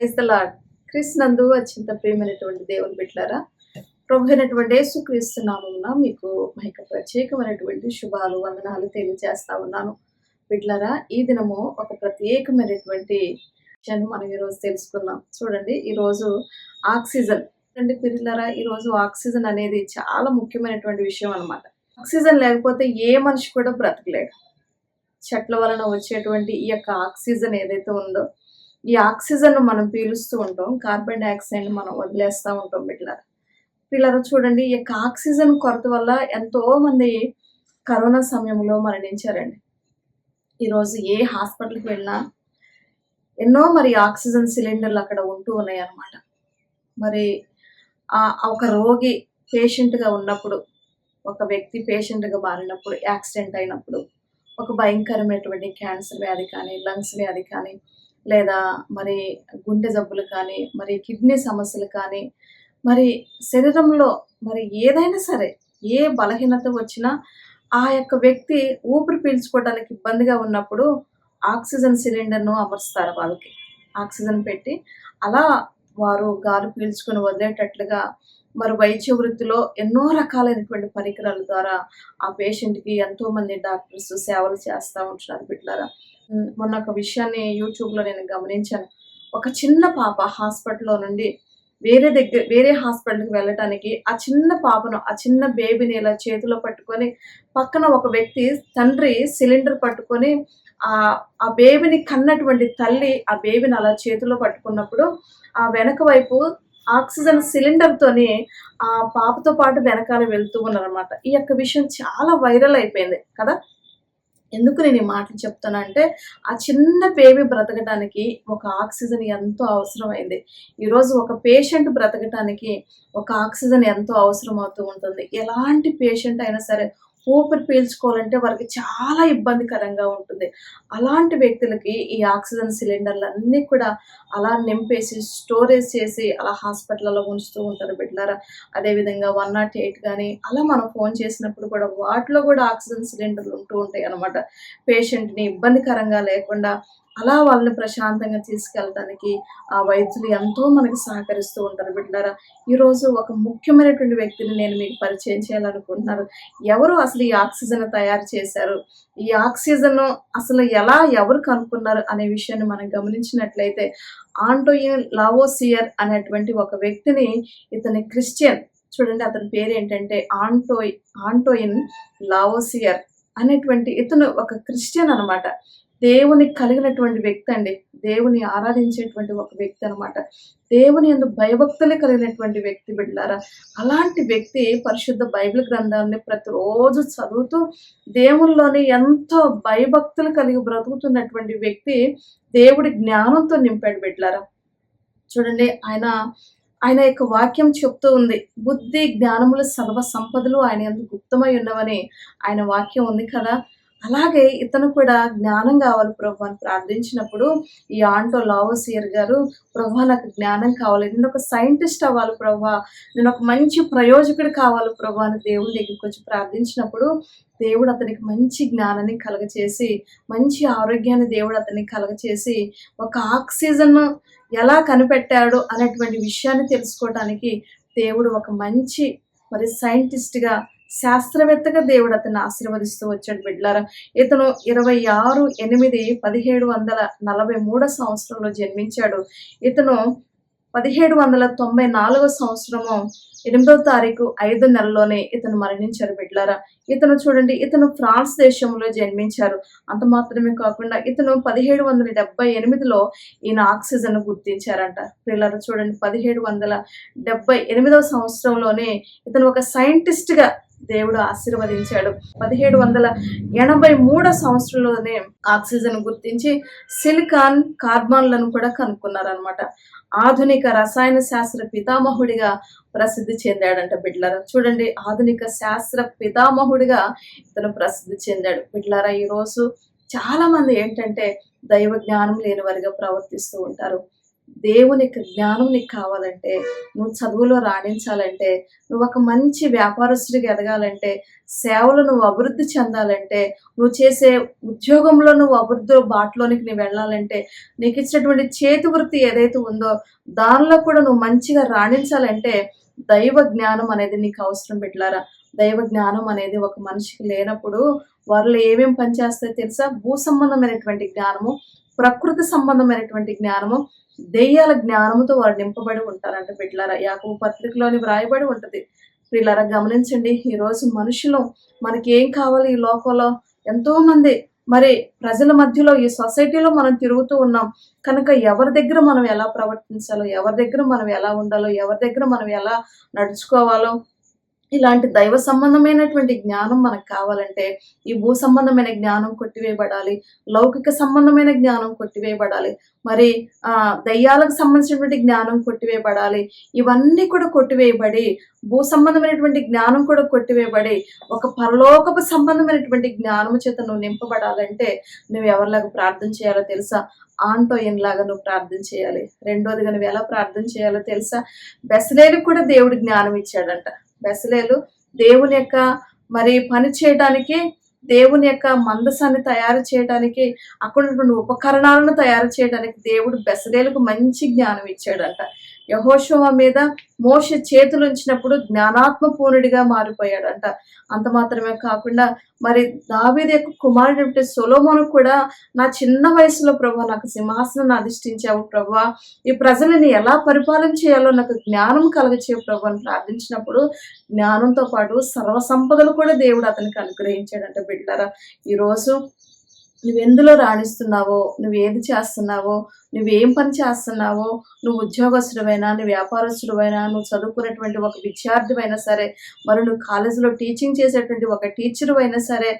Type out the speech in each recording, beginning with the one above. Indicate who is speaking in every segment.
Speaker 1: క్రైస్తలాడ్ క్రీస్తునందు అత్యంత ప్రియమైనటువంటి దేవుని బిట్లారా ప్రభు అయినటువంటి యేసుక్రీస్తు నామమున మీకు మైక ప్రత్యేకమైనటువంటి శుభాలు వందనాలు తెలియజేస్తా ఉన్నాను. బిడ్డలారా ఈ దినము ఒక ప్రత్యేకమైనటువంటి విషయాన్ని మనం ఈరోజు తెలుసుకుందాం. చూడండి ఈరోజు ఆక్సిజన్ అంటే పిల్లరా ఈరోజు ఆక్సిజన్ అనేది చాలా ముఖ్యమైనటువంటి విషయం అన్నమాట. ఆక్సిజన్ లేకపోతే ఏ మనిషి కూడా బ్రతకలేడు. చెట్ల వలన వచ్చేటువంటి ఈ యొక్క ఆక్సిజన్ ఏదైతే ఉందో ఈ ఆక్సిజన్ మనం పీలుస్తూ ఉంటాం కార్బన్ డైఆక్సైడ్ మనం వదిలేస్తూ ఉంటాం బిడ్డలారా పిల్లలు చూడండి ఈ యొక్క ఆక్సిజన్ కొరత వల్ల ఎంతో మంది కరోనా సమయంలో మరణించారండి. ఈరోజు ఏ హాస్పిటల్కి వెళ్ళినా ఎన్నో మరి ఆక్సిజన్ సిలిండర్లు అక్కడ ఉంటూ ఉన్నాయి అన్నమాట మరి ఆ ఒక రోగి పేషెంట్గా ఉన్నప్పుడు ఒక వ్యక్తి పేషెంట్గా మారినప్పుడు యాక్సిడెంట్ అయినప్పుడు ఒక భయంకరమైనటువంటి క్యాన్సర్ వ్యాధి కానీ లంగ్స్ వ్యాధి కానీ లేదా మరి గుండె జబ్బులు కానీ మరి కిడ్నీ సమస్యలు కానీ మరి శరీరంలో మరి ఏదైనా సరే ఏ బలహీనత వచ్చినా ఆ యొక్క వ్యక్తి ఊపిరి పీల్చుకోవడానికి ఇబ్బందిగా ఉన్నప్పుడు ఆక్సిజన్ సిలిండర్ను అమరుస్తారు వాళ్ళకి. ఆక్సిజన్ పెట్టి అలా వారు గాలి పీల్చుకొని వదిలేటట్లుగా మరి వైద్య వృత్తిలో ఎన్నో రకాలైనటువంటి పరికరాల ద్వారా ఆ పేషెంట్కి ఎంతో మంది డాక్టర్స్ సేవలు చేస్తూ ఉంటున్నారు బిడ్డలారా. మొన్న ఒక విషయాన్ని యూట్యూబ్లో నేను గమనించాను. ఒక చిన్న పాప హాస్పిటల్లో నుండి వేరే దగ్గర వేరే హాస్పిటల్కి వెళ్ళటానికి ఆ చిన్న పాపను ఆ చిన్న బేబీని ఇలా చేతిలో పట్టుకొని పక్కన ఒక వ్యక్తి తండ్రి సిలిండర్ పట్టుకొని ఆ ఆ బేబీని కన్నటువంటి తల్లి ఆ బేబీని అలా చేతిలో పట్టుకున్నప్పుడు ఆ వెనక వైపు ఆక్సిజన్ సిలిండర్ తోని ఆ పాపతో పాటు వెనకాల వెళ్తూ ఉన్నారనమాట ఈ యొక్క విషయం చాలా వైరల్ అయిపోయింది కదా? ఎందుకు నేను ఈ మాటలు చెప్తానంటే ఆ చిన్న బేబీ బ్రతకడానికి ఒక ఆక్సిజన్ ఎంతో అవసరమైంది. ఈరోజు ఒక పేషెంట్ బ్రతకటానికి ఒక ఆక్సిజన్ ఎంతో అవసరం అవుతూ ఉంటుంది. ఎలాంటి పేషెంట్ అయినా సరే ఊపిరి పీల్చుకోవాలంటే వారికి చాలా ఇబ్బందికరంగా ఉంటుంది. అలాంటి వ్యక్తులకి ఈ ఆక్సిజన్ సిలిండర్లు అన్నీ కూడా అలా నింపేసి స్టోరేజ్ చేసి అలా హాస్పిటల్లో ఉంచుతూ ఉంటారు బిడ్డలారా అదేవిధంగా వన్ నాట్ ఎయిట్ కానీ అలా మనం ఫోన్ చేసినప్పుడు కూడా వాటిలో కూడా ఆక్సిజన్ సిలిండర్లు ఉంటూ ఉంటాయి అన్నమాట పేషెంట్ని ఇబ్బందికరంగా లేకుండా అలా వాళ్ళని ప్రశాంతంగా తీసుకెళ్ళడానికి ఆ వైద్యులు ఎంతో మనకి సహకరిస్తూ ఉంటారు. బిడ్డారా ఈరోజు ఒక ముఖ్యమైనటువంటి వ్యక్తిని నేను మీకు పరిచయం చేయాలనుకుంటున్నాను. ఎవరు అసలు ఈ ఆక్సిజన్ తయారు చేశారు? ఈ ఆక్సిజన్ అసలు ఎలా ఎవరు కనుక్కున్నారు అనే విషయాన్ని మనం గమనించినట్లయితే ఆంటోయిన్ లావోసియర్ అనేటువంటి ఒక వ్యక్తిని ఇతని క్రిస్టియన్ చూడండి అతని పేరు ఏంటంటే ఆంటోయ్ ఆంటోయిన్ లావోసియర్ అనేటువంటి ఇతను ఒక క్రిస్టియన్ అన్నమాట. దేవుని కలిగినటువంటి వ్యక్తి అండి. దేవుని ఆరాధించేటువంటి ఒక వ్యక్తి అన్నమాట. దేవుని ఎందు భయభక్తులు కలిగినటువంటి వ్యక్తి బిడ్డారా అలాంటి వ్యక్తి పరిశుద్ధ బైబిల్ గ్రంథాన్ని ప్రతిరోజు చదువుతూ దేవునిలోని ఎంతో భయభక్తులు కలిగి బ్రతుకుతున్నటువంటి వ్యక్తి దేవుడి జ్ఞానంతో నింపాడు బిడ్డారా చూడండి ఆయన ఆయన యొక్క వాక్యం చెప్తూ ఉంది బుద్ధి జ్ఞానములు సర్వ సంపదలు ఆయన ఎందుకు గుప్తమై ఉన్నవని ఆయన వాక్యం ఉంది కదా. అలాగే ఇతను కూడా జ్ఞానం కావాలి ప్రభు అని ప్రార్థించినప్పుడు ఈ ఆంటో లావోసియర్ గారు ప్రభా నాకు జ్ఞానం కావాలి. నేను ఒక సైంటిస్ట్ అవ్వాలి ప్రభా. నేను ఒక మంచి ప్రయోజకుడు కావాలి ప్రభా అని దేవుడి దగ్గరికి వచ్చి ప్రార్థించినప్పుడు దేవుడు అతనికి మంచి జ్ఞానాన్ని కలగచేసి మంచి ఆరోగ్యాన్ని దేవుడు అతనికి కలగచేసి ఒక ఆక్సిజన్ ఎలా కనిపెట్టాడు అనేటువంటి విషయాన్ని తెలుసుకోవడానికి దేవుడు ఒక మంచి మరి సైంటిస్ట్గా శాస్త్రవేత్తగా దేవుడు అతన్ని ఆశీర్వదిస్తూ వచ్చాడు బిడ్లారా. ఇతను ఇరవై ఆరు ఎనిమిది పదిహేడు వందల నలభై మూడో సంవత్సరంలో జన్మించాడు. ఇతను పదిహేడు వందల తొంభై నాలుగో సంవత్సరము ఎనిమిదో తారీఖు ఐదు నెలలోనే ఇతను మరణించారు బిడ్లారా. ఇతను చూడండి ఇతను ఫ్రాన్స్ దేశంలో జన్మించారు. అంత మాత్రమే కాకుండా ఇతను పదిహేడు వందల డెబ్బై ఎనిమిదిలో ఈయన ఆక్సిజన్ గుర్తించారంట. పిల్లలు చూడండి పదిహేడు వందల డెబ్బై ఎనిమిదవ సంవత్సరంలోనే ఇతను ఒక సైంటిస్ట్గా దేవుడు ఆశీర్వదించాడు. పదిహేడు వందల ఎనభై మూడో సంవత్సరంలోనే ఆక్సిజన్ గుర్తించి సిలికాన్ కార్బన్లను కూడా కనుక్కున్నారనమాట ఆధునిక రసాయన శాస్త్ర పితామహుడిగా ప్రసిద్ధి చెందాడంట బిడ్లారా. చూడండి ఆధునిక శాస్త్ర పితామహుడిగా ఇతను ప్రసిద్ధి చెందాడు. బిడ్లారా ఈరోజు చాలా మంది ఏంటంటే దైవ జ్ఞానం లేని వారిగా ప్రవర్తిస్తూ ఉంటారు. దేవుని జ్ఞానం నీకు కావాలంటే నువ్వు చదువులో రాణించాలంటే నువ్వు ఒక మంచి వ్యాపారస్తుడికి ఎదగాలంటే సేవలు నువ్వు అభివృద్ధి చెందాలంటే నువ్వు చేసే ఉద్యోగంలో నువ్వు అభివృద్ధి బాటలోనికి నువ్వు వెళ్ళాలంటే నీకు ఇచ్చినటువంటి చేతి వృత్తి ఏదైతే ఉందో దానిలో కూడా నువ్వు మంచిగా రాణించాలంటే దైవ జ్ఞానం అనేది నీకు అవసరం పెట్టారా దైవ జ్ఞానం అనేది ఒక మనిషికి లేనప్పుడు వారిలో ఏమేమి పనిచేస్తాయో తెలుసా? భూ సంబంధమైనటువంటి జ్ఞానము ప్రకృతి సంబంధమైనటువంటి జ్ఞానము దెయ్యాల జ్ఞానంతో వారు నింపబడి ఉంటారంట బిడ్లారా. యాకు పత్రికలోని వ్రాయబడి ఉంటుంది. పిల్లరా గమనించండి ఈరోజు మనుషులు మనకి ఏం కావాలి ఈ లోకంలో? ఎంతో మంది మరి ప్రజల మధ్యలో ఈ సొసైటీలో మనం తిరుగుతూ ఉన్నాం. కనుక ఎవరి దగ్గర మనం ఎలా ప్రవర్తించాలో ఎవరి దగ్గర మనం ఎలా ఉండాలో ఎవరి దగ్గర మనం ఎలా నడుచుకోవాలో ఇలాంటి దైవ సంబంధమైనటువంటి జ్ఞానం మనకు కావాలంటే ఈ భూ సంబంధమైన జ్ఞానం కొట్టివేయబడాలి లౌకిక సంబంధమైన జ్ఞానం కొట్టివేయబడాలి మరి ఆ దయ్యాలకు సంబంధించినటువంటి జ్ఞానం కొట్టివేయబడాలి ఇవన్నీ కూడా కొట్టివేయబడి భూ సంబంధమైనటువంటి జ్ఞానం కూడా కొట్టివేయబడి ఒక పరలోకపు సంబంధమైనటువంటి జ్ఞానము చేత నువ్వు నింపబడాలంటే నువ్వు ఎవరిలాగా ప్రార్థన చేయాలో తెలుసా? ఆంటోయన్ లాగా నువ్వు ప్రార్థన చేయాలి. రెండోదిగా నువ్వు ఎలా ప్రార్థన చేయాలో తెలుసా? బెసలేలకు కూడా దేవుడు జ్ఞానం ఇచ్చాడంట బెసలేలు దేవుని యొక్క మరి పని చేయడానికి దేవుని యొక్క మందసాన్ని తయారు చేయడానికి అక్కడ ఉన్నటువంటి ఉపకరణాలను తయారు చేయడానికి దేవుడు బెసలేలకు మంచి జ్ఞానం ఇచ్చాడంట. యహోశవ మీద మోష చేతులు ఉంచినప్పుడు జ్ఞానాత్మ పూర్ణుడిగా మారిపోయాడంట. అంత మాత్రమే కాకుండా మరి దావీది యొక్క కుమారుడు సొలోమోను కూడా నా చిన్న వయసులో ప్రభా నాకు సింహాసనాన్ని అధిష్ఠించావు ప్రభా. ఈ ప్రజలని ఎలా పరిపాలన చేయాలో నాకు జ్ఞానం కలగచే ప్రభు అని ప్రార్థించినప్పుడు జ్ఞానంతో పాటు సర్వ సంపదలు కూడా దేవుడు అతనికి అనుగ్రహించాడంట బిడ్డారా. ఈరోజు నువ్వెందులో రాణిస్తున్నావో? నువ్వు ఏది చేస్తున్నావో? నువ్వేం పని చేస్తున్నావో? నువ్వు ఉద్యోగస్తుడమైనా నువ్వు వ్యాపారస్తుడమైనా నువ్వు చదువుకున్నటువంటి ఒక విద్యార్థివైనా సరే మరి నువ్వు కాలేజీలో టీచింగ్ చేసేటువంటి ఒక టీచరు అయినా సరే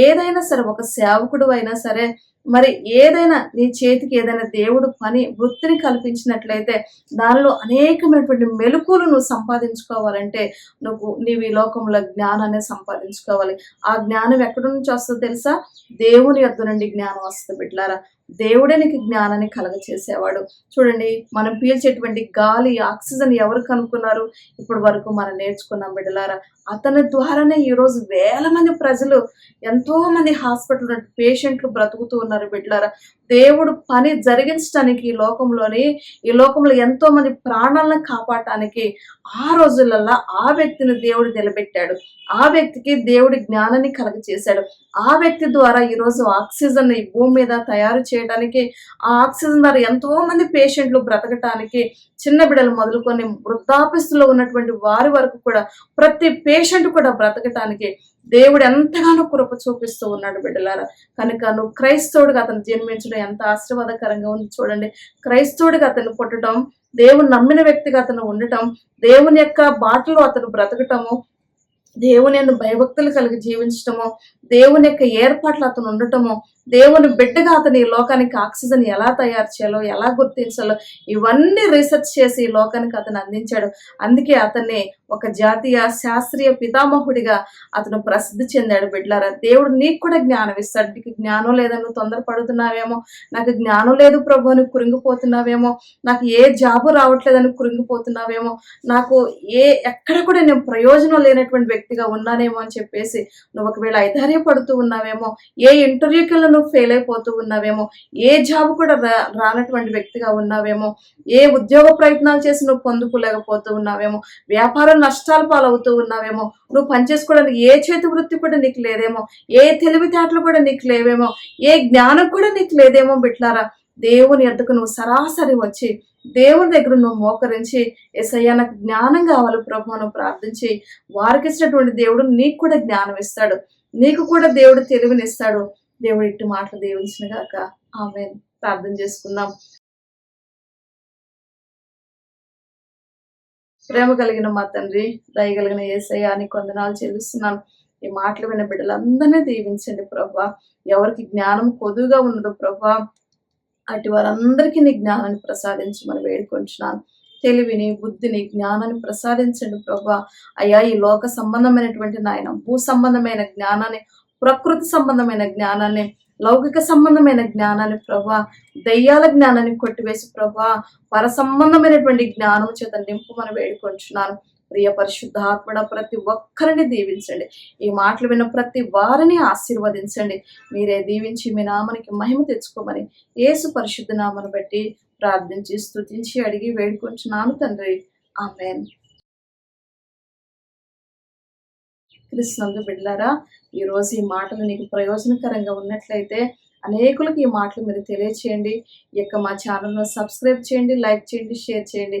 Speaker 1: ఏదైనా సరే ఒక సేవకుడు అయినా సరే మరి ఏదైనా నీ చేతికి ఏదైనా దేవుడు పని వృత్తిని కల్పించినట్లయితే దానిలో అనేకమైనటువంటి మెలకులు నువ్వు సంపాదించుకోవాలంటే నువ్వు నీవు ఈ లోకంలో జ్ఞానాన్ని సంపాదించుకోవాలి. ఆ జ్ఞానం ఎక్కడి నుంచి వస్తుందో తెలుసా? దేవుని యొద్ద నుండి జ్ఞానం వస్తుంది బిడ్లారా దేవుడే నీకు జ్ఞానాన్ని కలగచేసేవాడు. చూడండి మనం పీల్చేటువంటి గాలి ఆక్సిజన్ ఎవరు కనుక్కున్నారు ఇప్పటి వరకు మనం నేర్చుకున్నాం బిడ్డలారా అతని ద్వారానే ఈరోజు వేల మంది ప్రజలు ఎంతో మంది హాస్పిటల్ పేషెంట్లు బ్రతుకుతూ ఉన్నారు బిడ్డలారా. దేవుడు పని జరిగించడానికి ఈ లోకంలోని ఈ లోకంలో ఎంతో మంది ప్రాణాలను కాపాడటానికి ఆ రోజులలో ఆ వ్యక్తిని దేవుడు నిలబెట్టాడు. ఆ వ్యక్తికి దేవుడి జ్ఞానాన్ని కలగ చేశాడు ఆ వ్యక్తి ద్వారా ఈరోజు ఆక్సిజన్ ఈ భూమి మీద తయారు చే చేయడానికి ఆ ఆక్సిజన్ ద్వారా ఎంతో మంది పేషెంట్లు బ్రతకటానికి చిన్న బిడ్డలు మొదలుకొని వృద్ధాపిస్తులో ఉన్నటువంటి వారి వరకు కూడా ప్రతి పేషెంట్ కూడా బ్రతకటానికి దేవుడు ఎంతగానో కృప చూపిస్తూ ఉన్నాడు బిడ్డలారా. కనుక నువ్వు క్రైస్తవుడిగా అతను జన్మించడం ఎంత ఆశీర్వాదకరంగా ఉంది చూడండి. క్రైస్తవుడిగా అతను పుట్టడం దేవుని నమ్మిన వ్యక్తిగా అతను ఉండటం దేవుని యొక్క బాటలో అతను బ్రతకటము దేవుని భయభక్తులు కలిగి జీవించటము దేవుని యొక్క ఏర్పాట్లు అతను ఉండటము దేవుని బిడ్డగా అతని ఈ లోకానికి ఆక్సిజన్ ఎలా తయారు చేయాలో ఎలా గుర్తించాలో ఇవన్నీ రీసెర్చ్ చేసి ఈ లోకానికి అతను అందించాడు. అందుకే అతన్ని ఒక జాతీయ శాస్త్రీయ పితామహుడిగా అతను ప్రసిద్ధి చెందాడు బిడ్లారా. దేవుడు నీకు కూడా జ్ఞానం ఇస్తాడు. నీకు జ్ఞానం లేదని తొందరపడుతున్నావేమో నాకు జ్ఞానం లేదు ప్రభు అని కురింగిపోతున్నావేమో నాకు ఏ జాబు రావట్లేదని కురింగిపోతున్నావేమో నాకు ఏ ఎక్కడ కూడా నేను ప్రయోజనం లేనటువంటి వ్యక్తిగా ఉన్నానేమో అని చెప్పేసి నువ్వు ఒకవేళ ఐదార్యపడుతూ ఉన్నావేమో ఏ ఇంటర్వ్యూకెళ్ళ నువ్వు ఫెయిల్ అయిపోతూ ఉన్నావేమో ఏ జాబ్ కూడా రా రానటువంటి వ్యక్తిగా ఉన్నావేమో ఏ ఉద్యోగ ప్రయత్నాలు చేసి నువ్వు పొందుకోలేకపోతూ ఉన్నావేమో వ్యాపార నష్టాలు పాలవుతూ ఉన్నావేమో నువ్వు పనిచేసుకోవడానికి ఏ చేతి వృత్తి కూడా నీకు లేదేమో ఏ తెలివితేటలు కూడా నీకు లేవేమో ఏ జ్ఞానం కూడా నీకు లేదేమో బిట్లారా దేవుని ఎద్దకు నువ్వు సరాసరి వచ్చి దేవుని దగ్గర నువ్వు మోకరించి ఎసయ్యా నాకు జ్ఞానం కావాలి ప్రభు నువ్వు ప్రార్థించి వారికి ఇచ్చినటువంటి దేవుడు నీకు కూడా జ్ఞానం ఇస్తాడు. నీకు కూడా దేవుడు తెలివినిస్తాడు దేవుడు ఇట్టి మాటలు దీవించిన గాక. ఆమె ప్రార్థన చేసుకుందాం. ప్రేమ కలిగిన మా తండ్రి దయగలిగిన ఏసయ్య అని కొందనాలు చెల్లిస్తున్నాను. ఈ మాటలు విన్న బిడ్డలందరినీ దీవించండి ప్రభా. ఎవరికి జ్ఞానం కొదువుగా ఉన్నదో ప్రభా అటు వారందరికీ నీ జ్ఞానాన్ని ప్రసాదించమని వేడుకొంచున్నాను. తెలివిని బుద్ధిని జ్ఞానాన్ని ప్రసాదించండి ప్రభా. అయ్యా ఈ లోక సంబంధమైనటువంటి నాయన భూ సంబంధమైన జ్ఞానాన్ని ప్రకృతి సంబంధమైన జ్ఞానాన్ని లౌకిక సంబంధమైన జ్ఞానాన్ని ప్రభా దయ్యాల జ్ఞానాన్ని కొట్టివేసి ప్రభా పర సంబంధమైనటువంటి జ్ఞానం చేత నింపుమని వేడుకొంచున్నాను. ప్రియ పరిశుద్ధాత్మడ ప్రతి ఒక్కరిని దీవించండి. ఈ మాటలు విన్న ప్రతి వారిని ఆశీర్వదించండి. మీరే దీవించి మీ నామనికి మహిమ తెచ్చుకోమని ఏసు పరిశుద్ధ నామను బట్టి ప్రార్థించి స్తుతించి అడిగి వేడుకుంటున్నాను తండ్రి. ఆమెన్. కృష్ణందు బిడ్లారా ఈ రోజు ఈ మాటలు నీకు ప్రయోజనకరంగా ఉన్నట్లయితే అనేకులకు ఈ మాటలు మీరు తెలియచేయండి. ఈ యొక్క మా ఛానల్ను సబ్స్క్రైబ్ చేయండి లైక్ చేయండి షేర్ చేయండి.